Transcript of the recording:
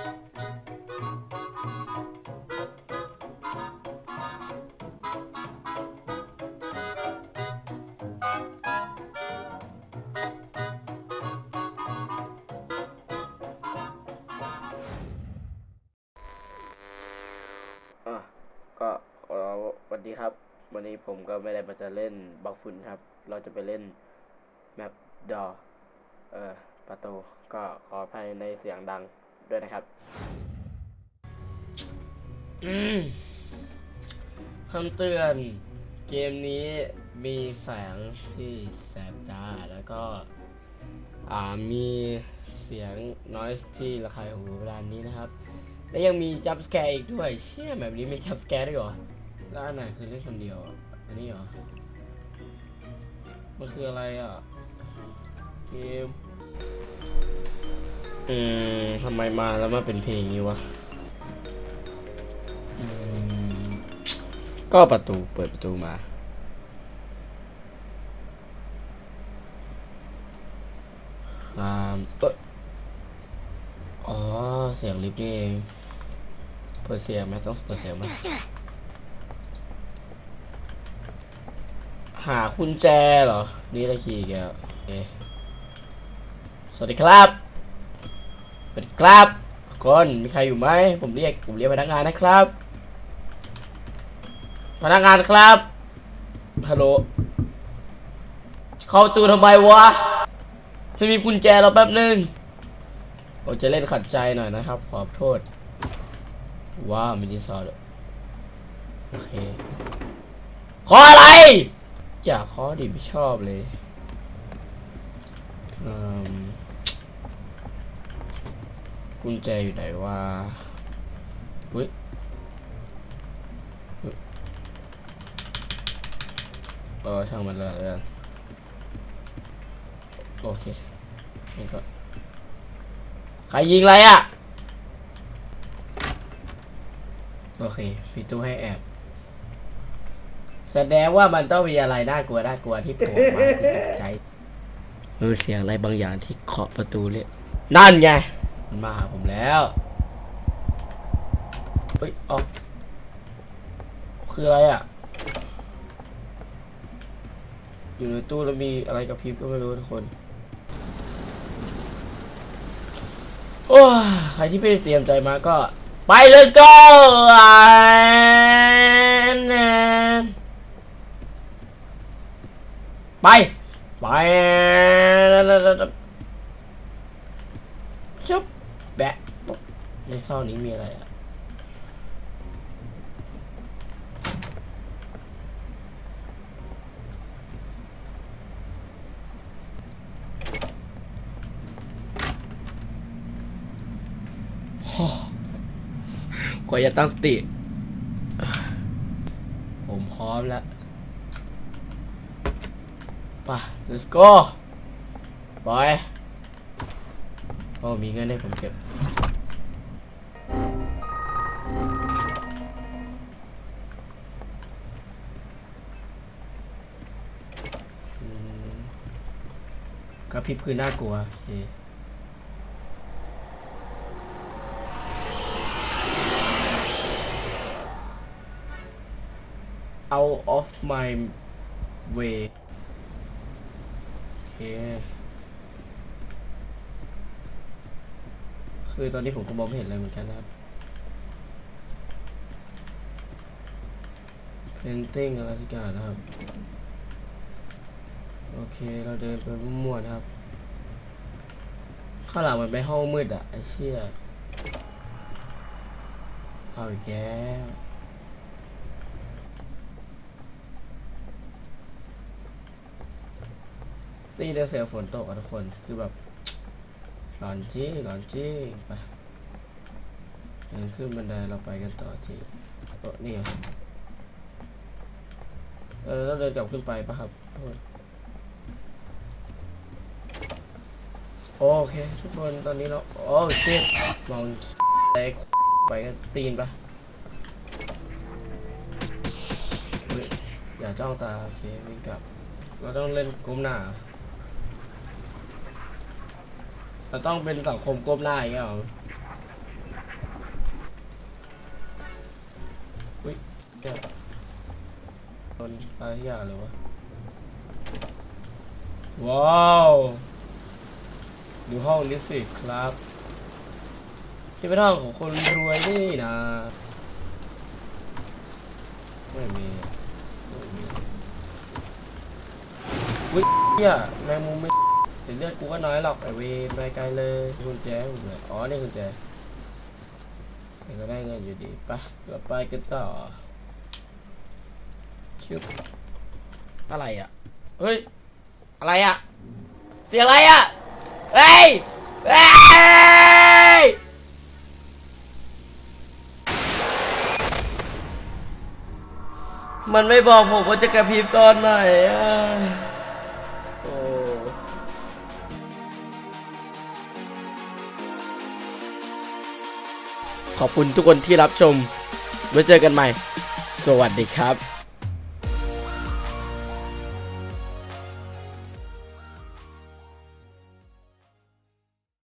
อะก็ขอสวัสดีครับ วันนี้ผมก็ไม่ได้มาจะเล่นบล็อกฟุนครับ เราจะไปเล่นแมปดอเอ่อประตูก็ขออภัยในเสียงดัง ด้วยนะครับอืมคำเตือนเกมนี้มีแสงที่แสบตาแล้วก็อ่ามีเสียง noise ที่ระคายหูเวลานี้นะครับ และยังมีจัมป์สแกร์อีกด้วย เชี่ยแบบนี้มีจัมป์สแกร์ด้วยเหรอ แล้วอันไหนคือเล่นคนเดียวอะอันนี้เหรอ มันคืออะไรอะ เกม อืม ทำไมมาแล้วมาเป็นเพลงนี้วะอืมก็ประตูเปิดประตูมาตามเอยอ๋อ เสียงลิฟต์นี่เองเปิดเสียงไหมต้องเปิดเสียงไหมหากุญแจเหรอ นี่ตะกี้แกแล้วโอเคสวัสดีครับ สวัสดีครับทุกคนมีใครอยู่ไหมผมเรียกผมเรียกพนักงานนะครับ พนักงานครับฮัลโหลเข้าตูทำไมวะไม่มีกุญแจเราแป๊บนึงผมจะเล่นขัดใจหน่อยนะครับ ขอโทษ ว้าวมินิซอร์ด้วยโอเคขออะไร อย่าขอดิไม่ชอบเลยอืม กุญแจอยู่ไหนวะอุ้ยอุ๊ยเออช่างมันเลยแล้วกันโอเคนี่ก็ใครยิงอะไรอะ โอเคมีตู้ให้แอบแสดงว่ามันต้องมีอะไรน่ากลัวน่ากลัวที่โผล่มาที่ตกใจเออเสียงอะไรบางอย่างที่เคาะประตูเลยนั่นไง มันมาหาผมแล้ว เฮ้ยออกคืออะไรอะ อยู่ในตู้แล้วมีอะไรกับพริบก็ไม่รู้ทุกคน โอ้ใครที่ไม่ได้เตรียมใจมาก็ ไป let's go ไป ไปชุบแบะปุ๊บ ในซองนี้มีอะไรอะกว่าจะตั้งสติ ผมพร้อมแล้วไป let's go ไปโอ้มีเงินให้ผมเก็บ ระพริบคือน่ากลัวโอเค out of my way โอเคคือตอนนี้ผมก็มองไม่เห็นอะไรเหมือนกันนะครับ painting อะไรทุกอย่างนะครับ โอเค เราเดินไปมั่วๆนะครับ ข้างหลังมันไปห้องมืดอะไอ้เชี่ยเอาอีกแล้วนี่ได้เสียฝนตกอะทุกคน คือแบบหลอนจริงหลอนจริงไปเดินขึ้นบันไดเราไปกันต่อที่โต๊ะนี่เหรอเออแล้วเดินกลับขึ้นไปปะครับทุก โอเค ทุกคนตอนนี้เราโอ้เจ็บลองไปไปกัตีนปะอย่าจ้องตาโอเควิ่งกลับ เราต้องเล่นก้มหน้า เราต้องเป็นสังคมก้มหน้าอย่างเงี้ยหรออุ้ยเจ็บคนอะไรอยางเลยวะว้าว ดูห้องนี้สิครับ ที่เป็นห้องของคนรวยนี่นะ ไม่มีไม่มีวิเฮียแมงมุมไม่แต่เลือดกูก็น้อยหรอกไอเวนไปไกลเลยกุญแจกูเลยอ๋อนี่กุญแจแต่ก็ได้เงินอยู่ดีไปเราไปกันต่อชิบอะไรอะ เฮ้ย อะไรอะ เสียอะไรอะ เฮ้ยเฮ้ยมันไม่บอกผมว่าจะกระพริบตอนไหนอะโอ้ขอบคุณทุกคนที่รับชมไว้เจอกันใหม่ สวัสดีครับ